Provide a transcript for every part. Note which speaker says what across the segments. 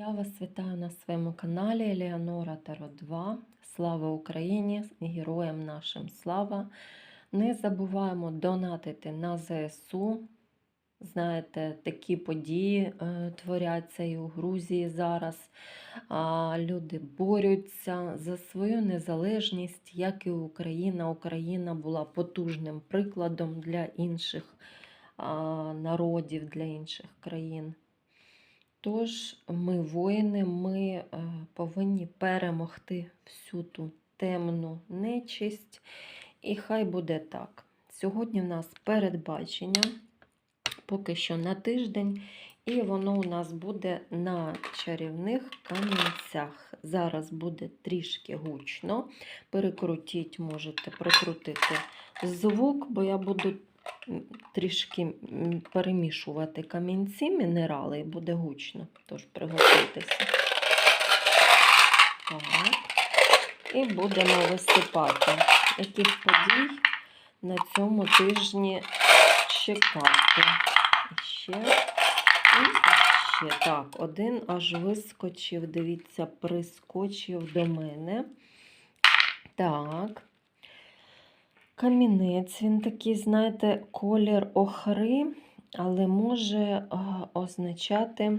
Speaker 1: Я вас вітаю на своєму каналі Елеонора Таро 2. Слава Україні! Героям нашим слава! Не забуваємо донатити на ЗСУ. Знаєте, такі події е, творяться і у Грузії зараз. Люди борються за свою незалежність, як і Україна. Україна була потужним прикладом для інших народів, для інших країн. Тож ми воїни, ми е, повинні перемогти всю ту темну нечисть. І хай буде так. Сьогодні в нас передбачення, поки що на тиждень, і воно у нас буде на чарівних камінцях. Зараз буде трішки гучно. Перекрутіть, можете прикрутити звук, бо я буду трішки перемішувати камінці, мінерали, і буде гучно. Тож приготуйтеся. Так. І будемо висипати, яких подій на цьому тижні чекати. Ще, і ще. Так, один аж вискочив, дивіться, прискочив до мене. Так. Камінець, він такий, знаєте, колір охри, але може означати,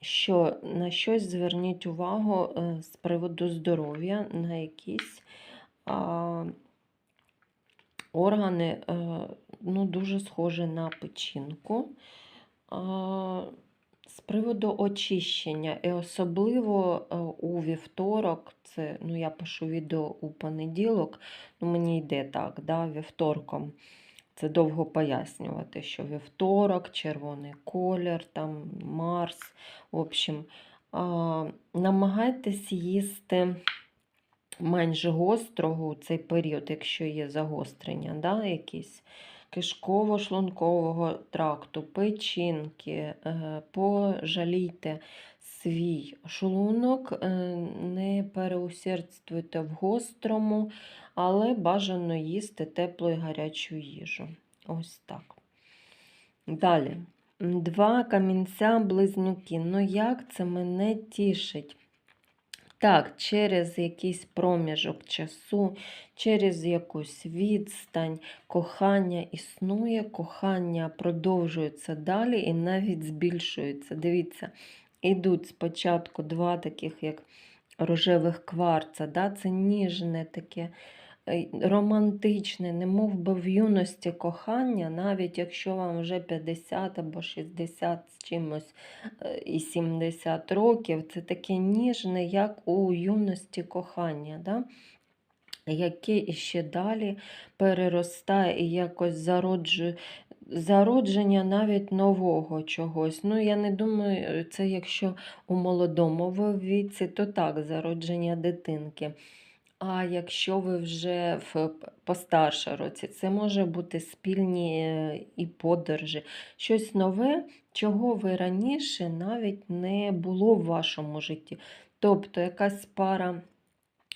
Speaker 1: що на щось зверніть увагу е, з приводу здоров'я, на якісь а, органи, е, ну, дуже схожі на печінку. А, з приводу очищення, і особливо е, у вівторок, це ну я пишу відео у понеділок, ну мені йде так, да, вівторком. Це довго пояснювати, що вівторок, червоний колір, там Марс. В общем, намагайтесь їсти менш гострого у цей період, якщо є загострення, да, якісь кишково-шлункового тракту, печінки, е, пожалійте свій шлунок, е, не переусердствуйте в гострому, але бажано їсти теплу і гарячу їжу. Ось так. Далі. Два камінця-близнюки. Ну як це мене тішить? Так, через якийсь проміжок часу, через якусь відстань, кохання існує, кохання продовжується далі і навіть збільшується. Дивіться, ідуть спочатку два таких, як рожевих кварца, да? це ніжне таке. Е, Романтичне, не мов би в юності кохання, навіть якщо вам вже 50 або 60 з чимось е, і 70 років, це таке ніжне, як у юності кохання, да? яке іще далі переростає і якось зароджує. Зародження навіть нового чогось. Ну, я не думаю, це якщо у молодому віці, то так, зародження дитинки. А якщо ви вже в п- постарше році, це може бути спільні е, і подорожі, щось нове, чого ви раніше навіть не було в вашому житті. Тобто якась пара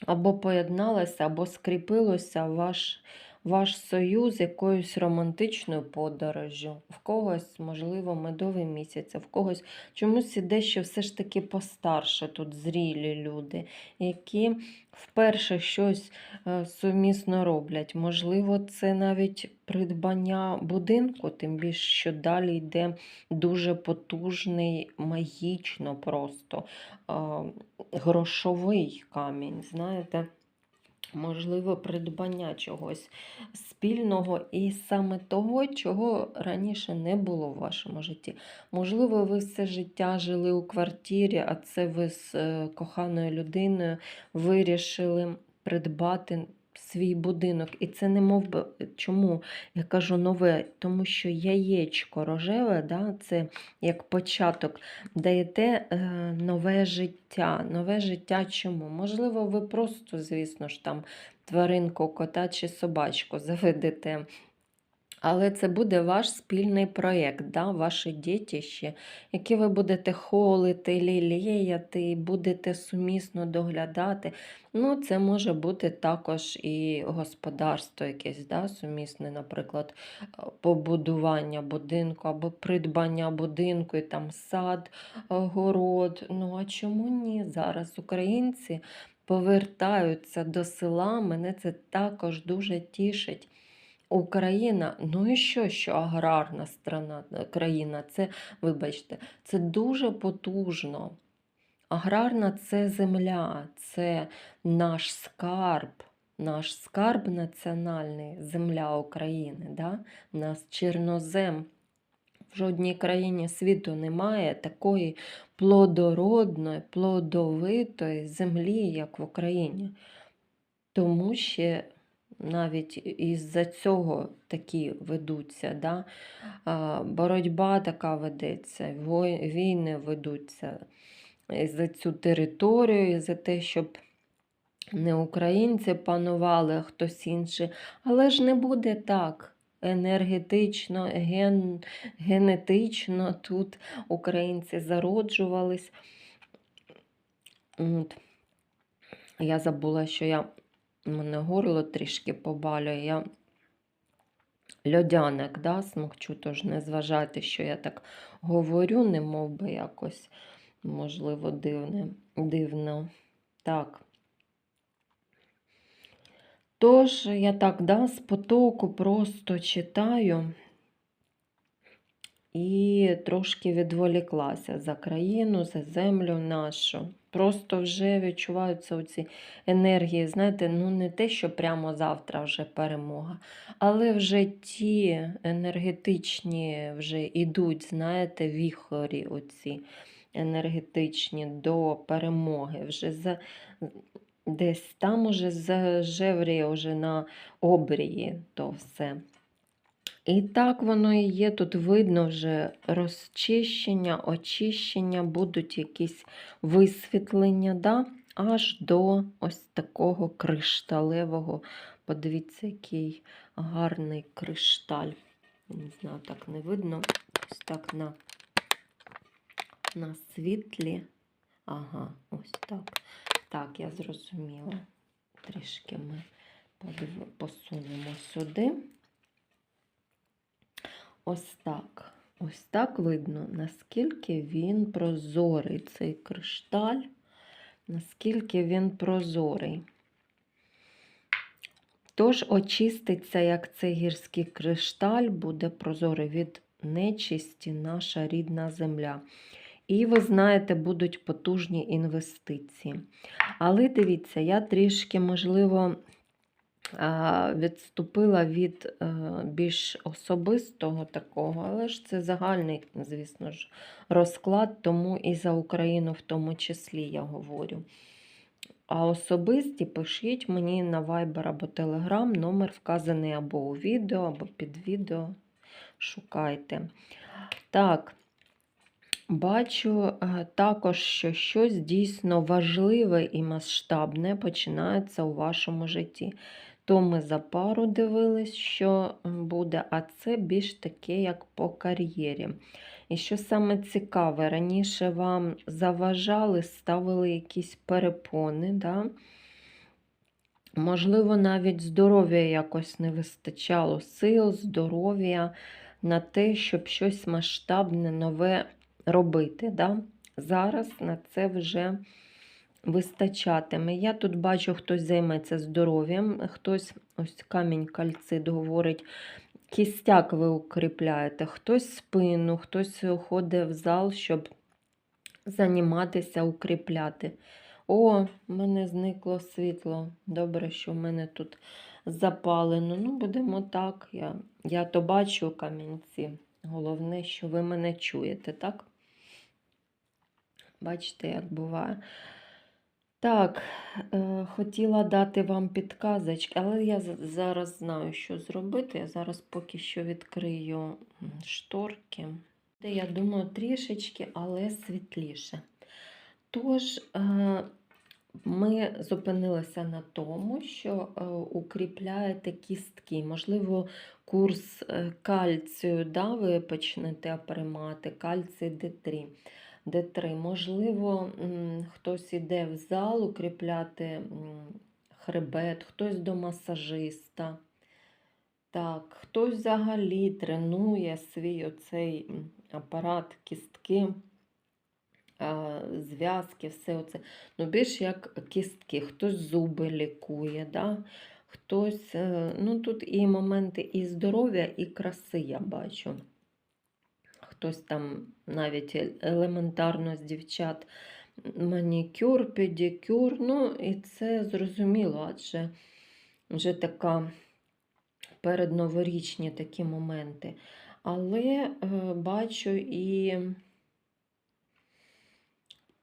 Speaker 1: або поєдналася, або скріпилося ваш, ваш союз якоюсь романтичною подорожжю. В когось, можливо, медовий місяць, а в когось чомусь іде, що все ж таки постарше тут зрілі люди, які вперше щось е, сумісно роблять. Можливо, це навіть придбання будинку, тим більше, що далі йде дуже потужний, магічно просто грошовий камінь, знаєте. Можливо, придбання чогось спільного і саме того, чого раніше не було в вашому житті. Можливо, ви все життя жили у квартирі, а це ви з е, коханою людиною вирішили придбати свій будинок. І це не мов би, чому я кажу нове, тому що яєчко рожеве, да, це як початок, даєте е, нове життя. Нове життя чому? Можливо, ви просто, звісно ж, там тваринку, кота чи собачку заведете. Але це буде ваш спільний проєкт, да? ваші дітище, які ви будете холити, лілеяти, будете сумісно доглядати. Ну, це може бути також і господарство якесь, да? сумісне, наприклад, побудування будинку або придбання будинку, і там сад, е, город. Ну а чому ні? Зараз українці повертаються до села. Мене це також дуже тішить. Україна, ну і що, що аграрна страна, е, країна, це, вибачте, це дуже потужно. Аграрна це земля, це наш скарб, наш скарб національний, земля України. Да? У нас чорнозем. В жодній країні світу немає такої плодородної, плодовитої землі, як в Україні. Тому ще навіть із-за цього такі ведуться. Да? Боротьба така ведеться, війни ведуться за цю територію, за те, щоб не українці панували, а хтось інший. Але ж не буде так. Енергетично, ген, генетично тут українці зароджувались. От. Я забула, що я мене горло трішки побалює. Я льодяник, да, смокчу, тож не зважайте, що я так говорю, не мов би якось, можливо, дивне, дивно. Так. Тож, я так, да, з потоку просто читаю і трошки відволіклася за країну, за землю нашу. Просто вже відчуваються оці енергії. Знаєте, ну не те, що прямо завтра вже перемога, але вже ті енергетичні вже йдуть, знаєте, віхорі оці енергетичні до перемоги. Вже за, десь там уже зажевріє вже на обрії то все. І так воно і є. Тут видно вже розчищення, очищення, будуть якісь висвітлення, да? аж до ось такого кришталевого. Подивіться, який гарний кришталь. Не знаю, так не видно. Ось так на, на світлі. Ага, ось так. Так, я зрозуміла. Трішки ми посунемо сюди. Ось так. Ось так видно, наскільки він прозорий, цей кришталь, наскільки він прозорий. Тож очиститься, як цей гірський кришталь, буде прозорий від нечисті наша рідна земля. І ви знаєте, будуть потужні інвестиції. Але дивіться, я трішки, можливо, відступила від е, більш особистого такого, але ж це загальний, звісно ж, розклад, тому і за Україну в тому числі я говорю. А особисті пишіть мені на Viber або Telegram, номер вказаний або у відео, або під відео. Шукайте. Так, бачу е, також, що щось дійсно важливе і масштабне починається у вашому житті. То ми за пару дивились, що буде, а це більш таке, як по кар'єрі. І що саме цікаве, раніше вам заважали, ставили якісь перепони, да? можливо, навіть здоров'я якось не вистачало, сил, здоров'я на те, щоб щось масштабне, нове робити. Да? Зараз на це вже вистачатиме. Я тут бачу, хтось займеться здоров'ям, хтось ось камінь кальцит говорить. Кістяк ви укріпляєте, хтось спину, хтось ходить в зал, щоб займатися, укріпляти. О, в мене зникло світло. Добре, що в мене тут запалено. Ну, будемо так. Я, я то бачу камінці. Головне, що ви мене чуєте, так? Бачите, як буває. Так, е, хотіла дати вам підказочки, але я зараз знаю, що зробити. Я зараз поки що відкрию шторки. Де, Я думаю, трішечки, але світліше. Тож, е, ми зупинилися на тому, що е, укріпляєте кістки. Можливо, курс кальцію, да, ви почнете приймати, кальцій Д3. Д3. Можливо, хтось іде в зал укріпляти хребет, хтось до масажиста. Так, хтось взагалі тренує свій оцей апарат, кістки, зв'язки, все оце. Ну, більш як кістки, хтось зуби лікує, да? хтось, е, ну тут і моменти і здоров'я, і краси я бачу. Хтось там навіть е- елементарно з дівчат манікюр, педикюр, ну і це зрозуміло, адже вже така передноворічні такі моменти. Але е, бачу і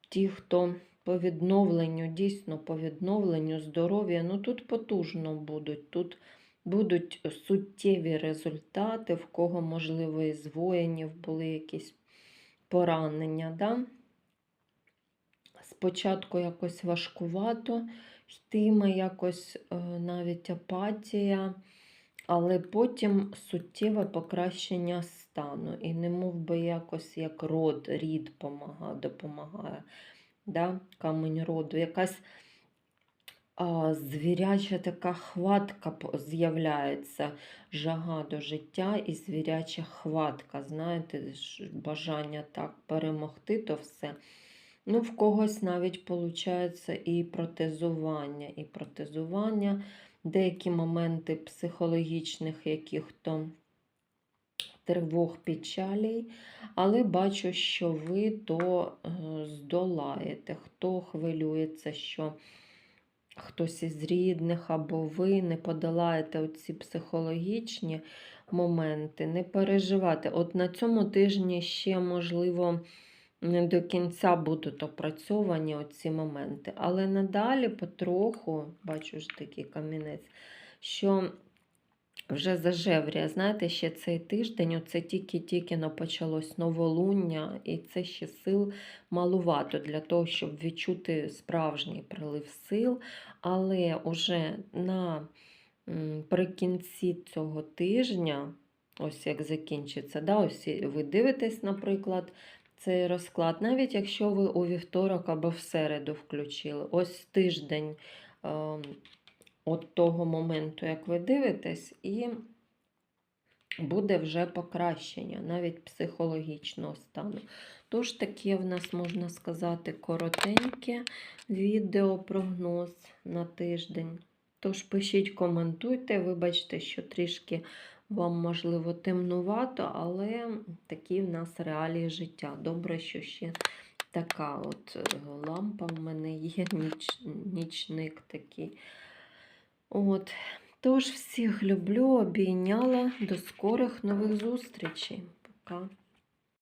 Speaker 1: ті, хто по відновленню, дійсно по відновленню здоров'я, ну тут потужно будуть. Тут будуть суттєві результати, в кого, можливо, із воїнів були якісь поранення. Да? Спочатку якось важкувато йтиме, якось е, навіть апатія, але потім суттєве покращення стану. І не мов би якось як род, рід помагає, допомагає. Да? Камень роду. Якась звіряча така хватка з'являється, жага до життя і звіряча хватка. Знаєте, бажання так перемогти то все. Ну, в когось навіть виходить і протезування, і протезування, деякі моменти психологічних яких-то тривог, печалей, але бачу, що ви то е, здолаєте. Хто хвилюється, що хтось із рідних або ви не подолаєте оці психологічні моменти, не переживати. От на цьому тижні ще, можливо, не до кінця будуть опрацьовані оці моменти. Але надалі потроху, бачу ж такий камінець, що вже зажевріє, знаєте, ще цей тиждень, оце тільки-тільки почалось новолуння, і це ще сил малувато для того, щоб відчути справжній прилив сил. Але уже на прикінці цього тижня, ось як закінчиться, да, ось ви дивитесь, наприклад, цей розклад, навіть якщо ви у вівторок або в середу включили, ось тиждень. От того моменту, як ви дивитесь, і буде вже покращення, навіть психологічного стану. Тож таке в нас, можна сказати, коротеньке відео прогноз на тиждень. Тож пишіть, коментуйте, вибачте, що трішки вам, можливо, темнувато, але такі в нас реалії життя. Добре, що ще така от е, лампа в мене є, ніч, нічник такий. От. Тож всіх люблю, обійняла. До скорих нових зустрічей. Пока.